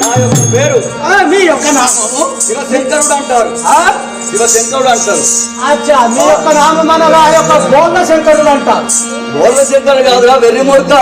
నా యొక్క పేరు ఆ, మీ యొక్క నామము. శివశంకరుడు అంటారు. ఆ? శివశంకరుడు అంటారు. అచ్చా మీ యొక్క నామం అనగా ఆ యొక్క బోళ్ళ శంకరుడు అంటారు. బోర్వశంకరుడు కాదురా వెర్రి ముడక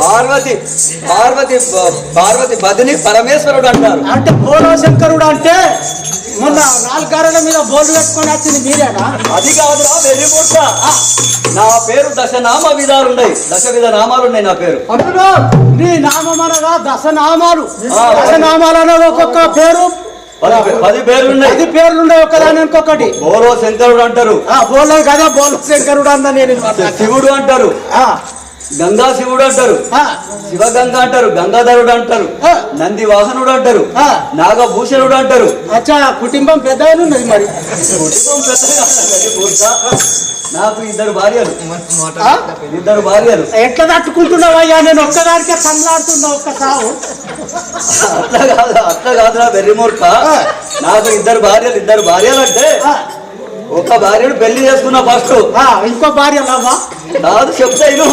పార్వతి పార్వతి పార్వతి బదిని పరమేశ్వరుడు అంటారు. అంటే బోలో శంకరుడు అంటే మొన్న నాలుగు గారెల మీద బోర్డు పెట్టుకొని వచ్చింది మీరేనా? అది కాదురా ముడక నా పేరు దశ నామ విధాలు ఉన్నాయి దశ విధ నామాలు ఉన్నాయి నా పేరు. అందులో నీ నామం అనగా దశనామాలు. ఆ, దశనామాలు అనగా ఒక్కొక్క పేరు. పది పే- పది పేర్లు ఉన్నాయి పది పేర్లు ఉన్నాయి ఒకదాని ఇంకొకటి. బోరో శంకరుడు అంటారు. ఆ బోలో కదా బోలో శంకరుడు అన్న నేను శివుడు అంటారు. గంగా శివుడు అంటారు ఆ, శివగంగ అంటారు గంగాధరుడు అంటారు. నంది వాహనుడు అంటారు. నాగభూషణుడు అంటారు అచ్చా కుటుంబం పెద్ద ఉన్నది మరి కుటుంబం మూర్ఖ. నాకు ఇద్దరు భార్యలు? ఇద్దరు భార్యలు ఎట్లా తట్టుకుంటున్నావయ్యా నేను ఒక్కదానికే కళ్ళాడుతున్నా ఒక్క సావు అట్లా కాదు అట్లా కాదురా వెర్రి మూర్ఖ ఆ. నాకు ఇద్దరు భార్యలు ఇద్దరు భార్యలు అంటే ఆ, ఒక భార్యను పెళ్ళి చేసుకున్న ఫస్ట్. ఇంకో భార్య కాదు చెప్తాను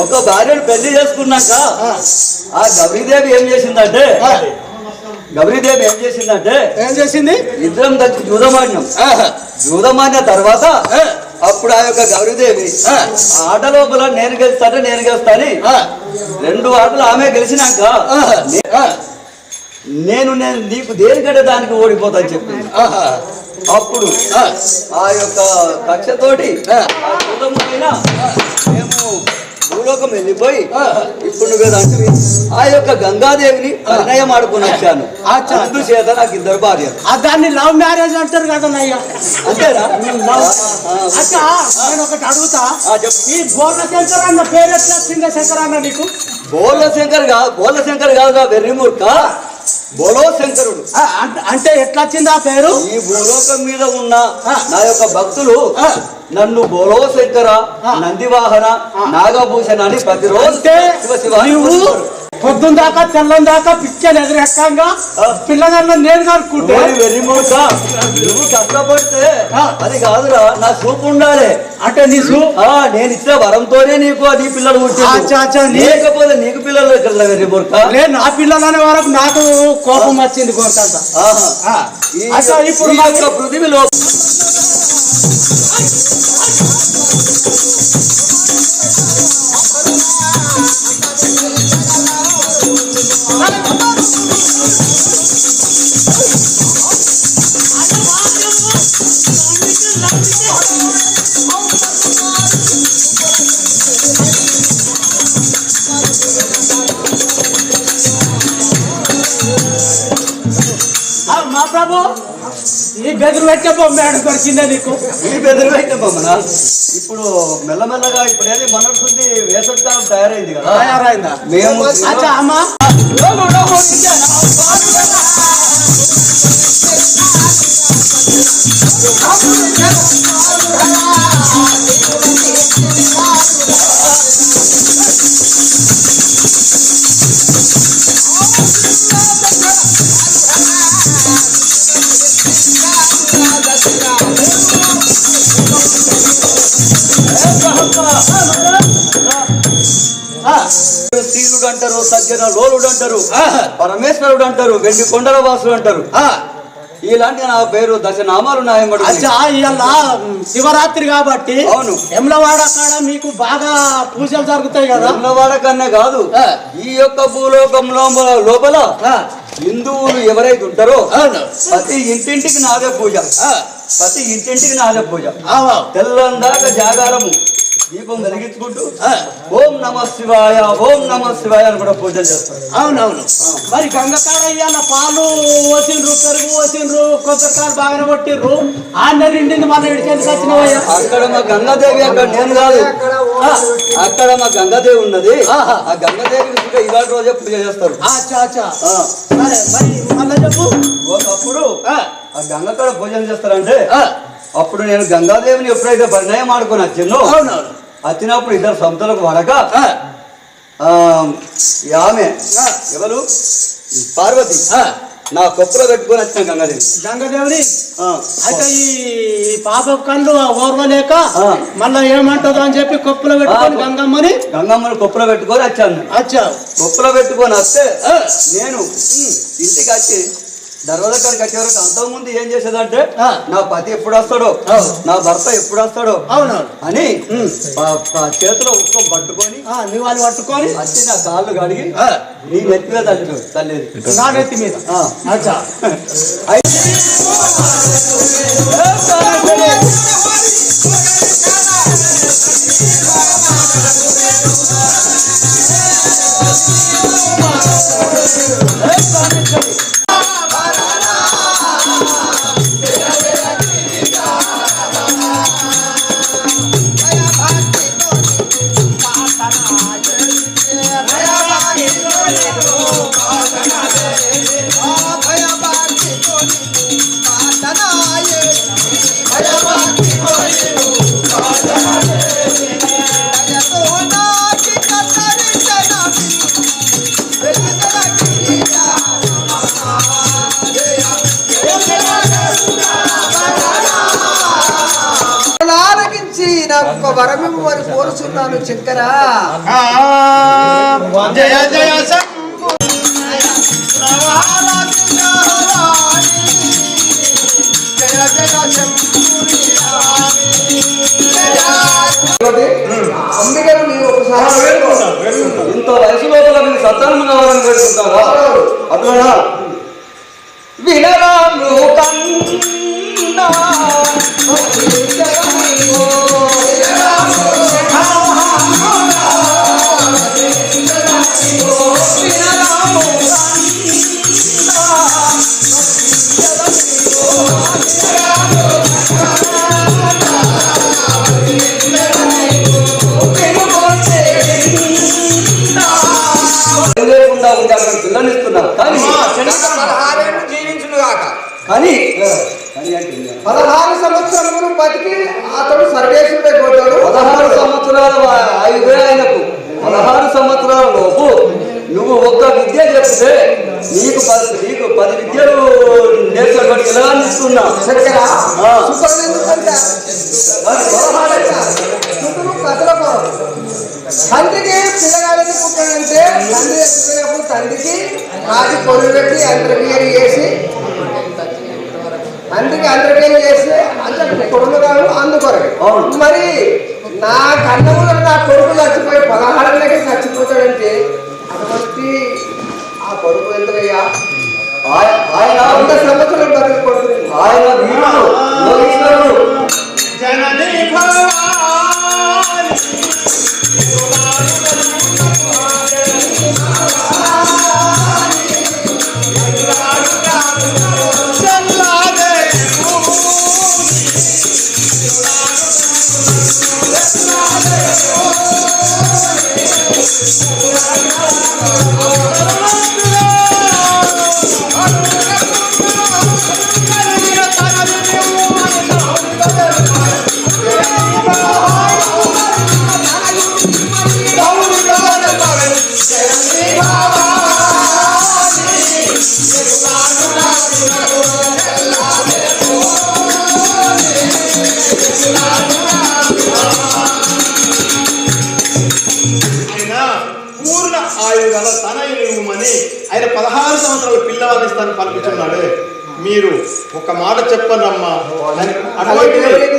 ఒక భార్యను పెళ్ళి చేసుకున్నాక ఆ, గౌరీదేవి ఏం చేసిందంటే గౌరీదేవి ఏం చేసిందంటే ఏం చేసింది? ఇద్దరం కలిసి జూదమాన్యం. జూదమాన్య తర్వాత అప్పుడు ఆ యొక్క గౌరీదేవి ఆట లోపల నేను గెలుస్తాను నేను గెలుస్తాను రెండు ఆటలు ఆమె గెలిచినాక నేను నేను నీకు దేనికంటే దానికి ఓడిపోతాను చెప్పింది ఆహా, అప్పుడు ఆ, ఆ యొక్క కక్షతోటి ఆ. ఆ మేము భూలోకం వెళ్ళిపోయి ఆ. ఇప్పుడు అంటివి. ఆ యొక్క గంగాదేవిని పరిణయం ఆడుకుని వచ్చాను. అచ్చా. అందుచేత నాకు ఇద్దరు భార్యలు. ఆ దాన్ని లవ్ మ్యారేజ్ అంటారు కదా అయ్యా అంతేనా? అచ్చా నేను ఒకటి అడుగుతా. ఆ. ఈ బోర్ల శంకర్ అన్న పేరు ఎట్లా శంకర్ అన్న నీకు? బోల శంకర్ కాదు బోల శంకర్ కాదుగా వెర్రిమూర్ఖ బోలో శంకరుడు అంట- ఎట్లా వచ్చింది ఆ పేరు ఈ భూలోకం మీద ఉన్న. నా యొక్క భక్తులు. నన్ను బోలో శంకర. నందివాహన నాగభూషణ అని ప్రతిరోజు శివ శివ పొద్దున్న దాకా తెల్లం దాకా పిచ్చని ఎదురెక్కంగా. పిల్లగాళ్ళ నేను కనుక్కుంటే నువ్వు కష్టపడితే. అది కాదురా నా చూపు ఉండాలి. అంటే నీ సు ఆ నేను ఇచ్చిన వరంతోనే నీకు నీ పిల్లలు లేకపోతే నీకు పిల్లలు ఎక్కడ వెర్రిమూర్ఖ లే నా పిల్లలనే వరకు నాకు కోపం వచ్చింది అచ్చా ఇప్పుడు పృథివిలో ఆ, మా ప్రభు ఈ బెదిరి పెట్టే బొమ్మాడు దొరికిందే నీకు. ఈ బెదిరి పెట్టమ్మా ఇప్పుడు మెల్లమెల్లగా ఇప్పుడు ఏది మొన్నటి వేసవికాలం తయారైంది కదా. తయారైందా? మేము అచ్చా అమ్మా. శీలుడు అంటారు సజ్జన లోలుడు అంటారు. పరమేశ్వరుడు అంటారు వెండి కొండల వాసుడు అంటారు ఆ, ఇలాంటి నా పేరు దశనామాలు ఇవాళ శివరాత్రి కాబట్టి అవును. ఎమ్లవాడ కాడ మీకు బాగా పూజలు జరుగుతాయి కదా? ఉన్నవాడ కన్నా కాదు. ఈ యొక్క భూలోకంలో లోపల హిందువులు ఎవరైతే ఉంటారో ప్రతి ఇంటింటికి నాదే పూజ ప్రతి ఇంటింటికి నాదే పూజ. తెల్లందాక జాగారము. దీపం వెలిగించుకుంటూ ఆ, ఓం నమ శివాయ ఓం నమ శివాయ అని కూడా పూజలు చేస్తారు. అవునవును. మరి గంగకాడ పాలు పోసిండ్రు పెరుగు పోసిండ్రు కొబ్బరికాయలు బాగానే కొట్టిర్రు. ఆన్న నిండింది మన ఇడికెళ్ళి వచ్చినవయ్యా. అక్కడ మా గంగాదేవి అక్కడ నేను కాదు. ఆ, అక్కడ మా గంగాదేవి ఉన్నది. ఆ గంగాదేవికి కూడా ఇవాళ రోజే పూజ చేస్తారు. ఆ, సరే మరి మళ్ళా చెప్పు. ఒకప్పుడు ఆ, ఆ గంగ కాడ పూజలు చేస్తారంటే ఆ, అప్పుడు నేను గంగాదేవిని ఎప్పుడైతే పరిణయం ఆడుకొని వచ్చిందో అవునవును. వచ్చినప్పుడు ఇద్దరు సంతలకు పడక ఈ ఆమె ఎవరు? పార్వతి నా కొప్పులో పెట్టుకొని వచ్చిన గంగాదేవి. గంగదేవుని? అయితే ఈ పాప కళ్ళు ఓర్వలేక. మళ్ళా ఏమంటుందో అని చెప్పి కొప్పులో పెట్టుకొని. గంగమ్మని గంగమ్మని కొప్పులో పెట్టుకొని వచ్చాను. అచ్చా కొప్పులో పెట్టుకొని వస్తే నేను ఇంటికి వచ్చి దర్వాజా కాడికి వచ్చే వరకు అంతకుముందు ఏం చేసేదంటే. నా పతి ఎప్పుడు వస్తాడో. నా భర్త ఎప్పుడు వస్తాడో అవునవును. అని చేతిలో ఉక్కం పట్టుకొని ఆ, నీ వాళ్ళు పట్టుకొని వచ్చి నా కాళ్ళు కడిగి నీ నెత్తి మీద తల్లి తల్లేది. నా నెత్తి మీద. అచ్చా. వరమిమ్ము అని కోరుచున్నాను చక్కెర జయ జయ అందుకని నీవు ఒకసారి ఇంత వయసు లోపల మీకు సంతానం కావాలని పెట్టుకుంటారా అట్లా వినరాను కన్నా అంటే పదహారు సంవత్సరములు బతికి అతడు సర్వేశ్వరుడే పోతాడు. పదహారు సంవత్సరాల ఆయువే ఆయనకు. పదహారు సంవత్సరాల లోపు నువ్వు ఒక్క విద్య చెప్తే నీకు పది నీకు పది విద్యలు సుఖము కథల కొరకు తండ్రికి పిల్లగాడికి పుట్టాడంటే తండ్రి తండ్రికి రాజు పొరుగు పెట్టి అంతర్క్రియలు చేసి తండ్రికి అంతర్క్రియలు చేసి అంత కొడుకు కాదు అందుకొరకు. అవును. మరి నా కన్నములో నా కొడుకు చచ్చిపోయి పదహారులకి చచ్చిపోతాడంటే అటువంటి ఆ కొడుకు ఎందుకయ్యా? ఆయ- ఆయన వంద సంవత్సరాలు బతికి కొడుకు ఆయన వీరుడు ఆయన పూర్ణ ఆయుగల తనయుమని ఆయన పదహారు సంవత్సరాల పిల్లవాడిని ఇస్తాను పలుకుతున్నాడు మీరు ఒక మాట చెప్పనమ్మా. అని అటువంటి దేవునికి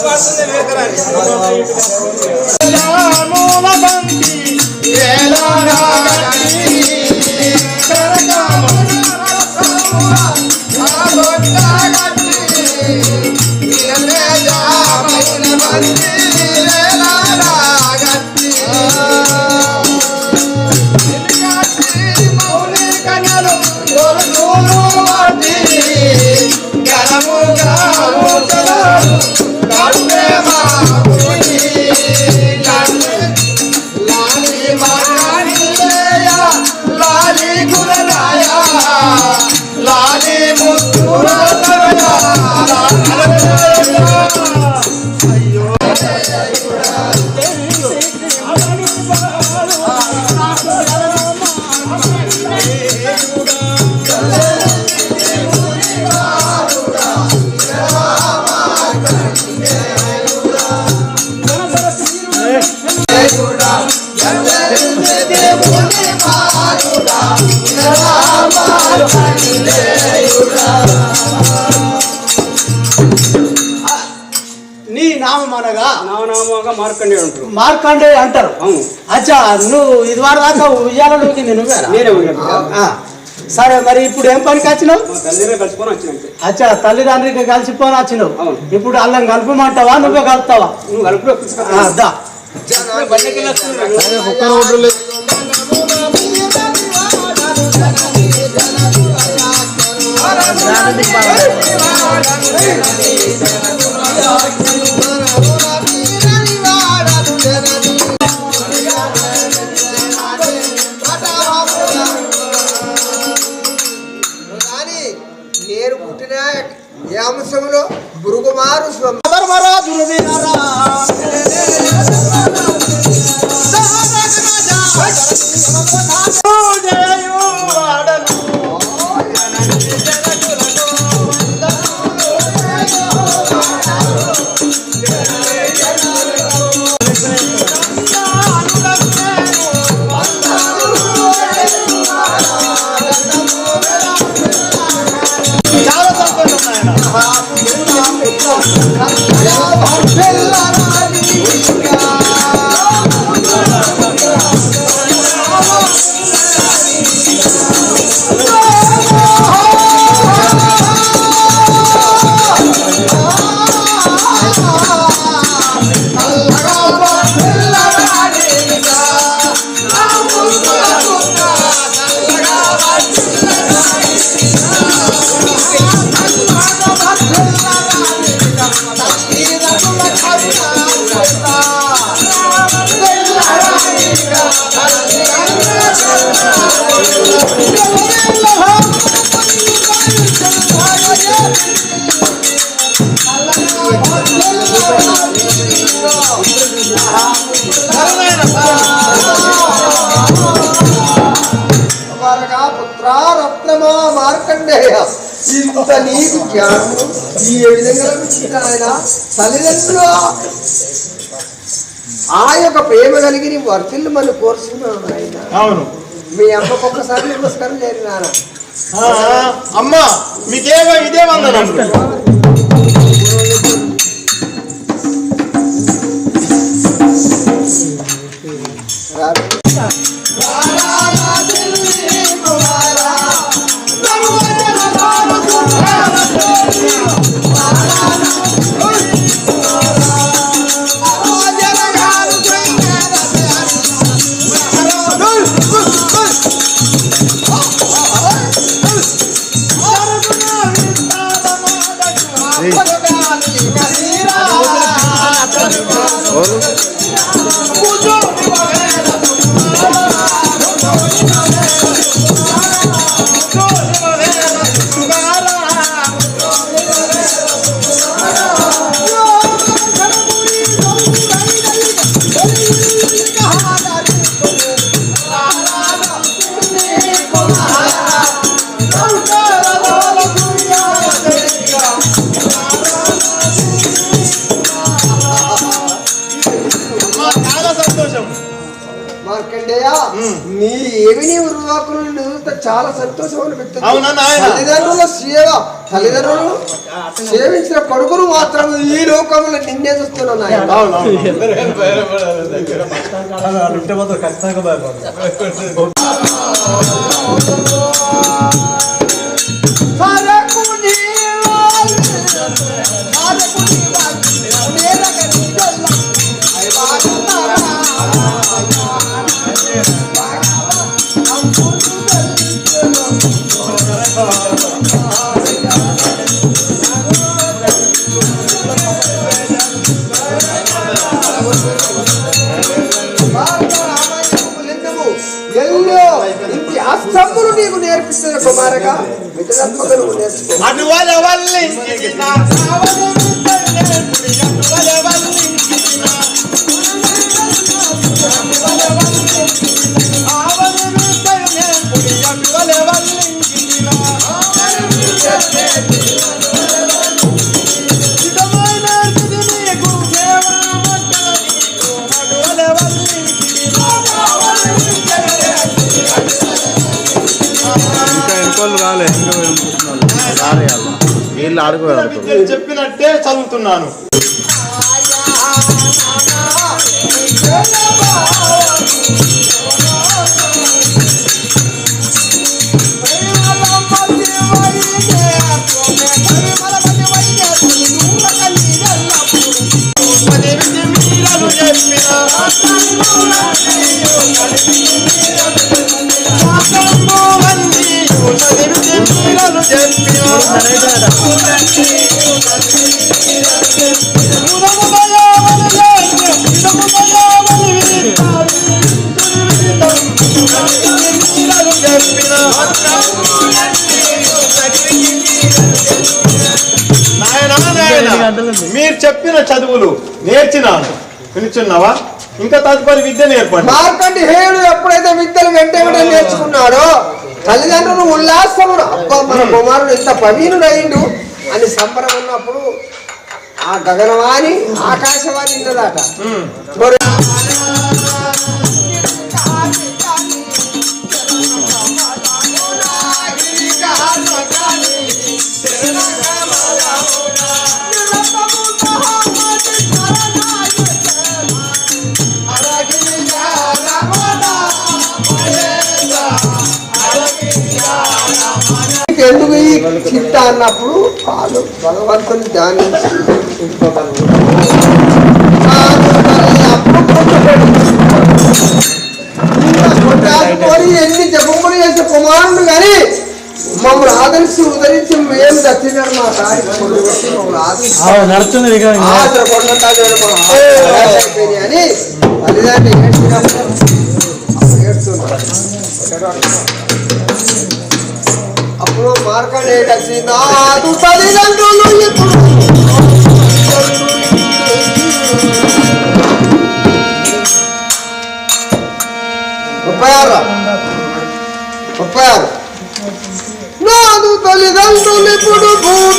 తెలుసా? మార్కండే ఉంటారు మార్కండే అంటారు అచ్చా నువ్వు ఇది వారి దాకా నేనే ఉన్నాను ఆ, సరే మరి ఇప్పుడు ఏం పనికి వచ్చినావు అచ్చా తల్లిదండ్రికి కలిసిపోని వచ్చినావు. ఇప్పుడు అల్లం కలుపమంటావా నువ్వే కలుపుతావా నువ్వు కలుపులో గురుగుమారు స్వ ధర్మరాజులు అంత నీకు జ్ఞానం ఈ విధంగా ఆయన తల్లిదండ్రులు ఆ యొక్క ప్రేమ కలిగి నీ వర్తిల్లు మళ్ళీ కోరుచున్నాను ఆయన. అవును. మీ అమ్మకు ఒక్కసారి నమస్కారం చేరి నాన్న. అమ్మ మీకేమో ఇదే వందనం. సంతోషం. మార్కండేయ మీ ఏమి చాలా సంతోషం తల్లిదండ్రుల సేవ తల్లిదండ్రులు సేవించిన కొడుకులు మాత్రం ఈ లోకంలో నిన్నే చూస్తున్నాను ఖచ్చితంగా ఎన్నికోళ్ళు రాలే. వాళ్ళు వీళ్ళు ఆడుకోవాలి. చెప్పినట్టే చదువుతున్నాను. మీరు చెప్పిన చదువులు నేర్చినాను. వినుచున్నావా? ఇంకా తదుపరి విద్య నేర్పండి. మార్కండి హేయుడు ఎప్పుడైతే విద్యలు వెంట వెంటనే నేర్చుకున్నాడో తల్లిదండ్రులు ఉల్లాసమును అబ్బా మన కుమారుడు ఎంత ప్రవీణుడైండు అని సంబరం ఉన్నప్పుడు ఆ గగనవాణి ఆకాశవాణి ఉన్నదట చిట్ట అన్నప్పుడు వాళ్ళు భగవంతుని ధ్యానించి ఎన్ని జపములు చేసే కుమారుడు కానీ మమ్మల్ని ఆదరించి ఉదరించి మేము దచ్చినాడు మా పెట్టి మమ్మల్ని ఆదరించి నడుస్తుంది మార్కండే కలిసి నాదు తల్లిదండ్రులు ఇప్పుడు ముప్పై ఆరు ముప్పై ఆరు నాదు తల్లిదండ్రులు ఇప్పుడు భూమిపై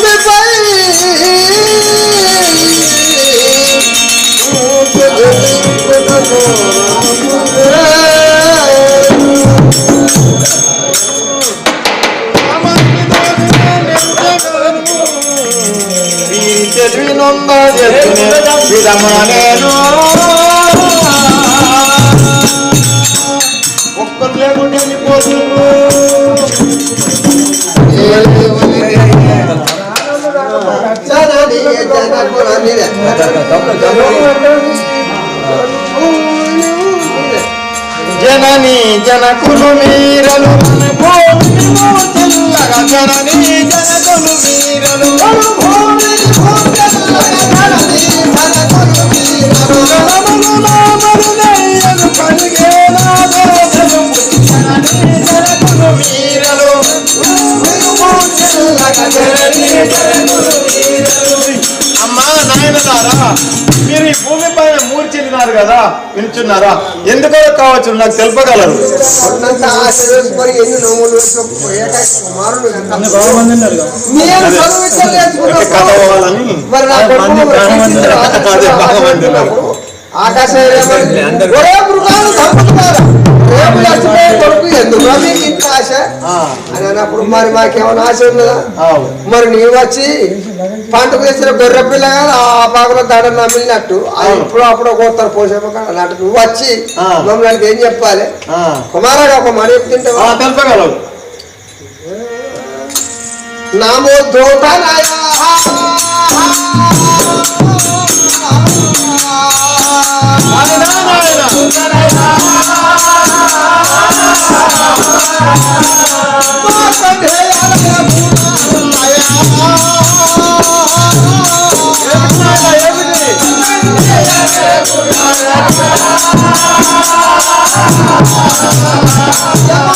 మీ తెలివి నొంద విధమానేను ఒక్కరు లేకుండా వెళ్ళిపోతున్నారు జనని జనని జనకులు మీరలు. జనములు నామలు జనకులు మీరలు అమ్మా మీరు ఈ భూమి మూర్చెల్లినారు కదా వింటున్నారా? ఎందుకో కావచ్చు నాకు తెలుపగలరు. ఉన్నంత ఆశ? ఎందుకు అని అన్నప్పుడు మరి మాకేమైనా ఆశ ఉన్నదా. మరి నీవు వచ్చి పంటకు తెచ్చిన గొర్రె పిల్ల కదా ఆ బాగులో దాడ నమ్మినట్టు అది ఇప్పుడు అప్పుడు కోస్తారు పోసేపు అన్నట్టు నువ్వు వచ్చి. మమ్మల్ని ఏం చెప్పాలి. కుమారుడు ఒక మణి తింటే ఆ, తెలపగలవు. నామో తండ్రి Yeah.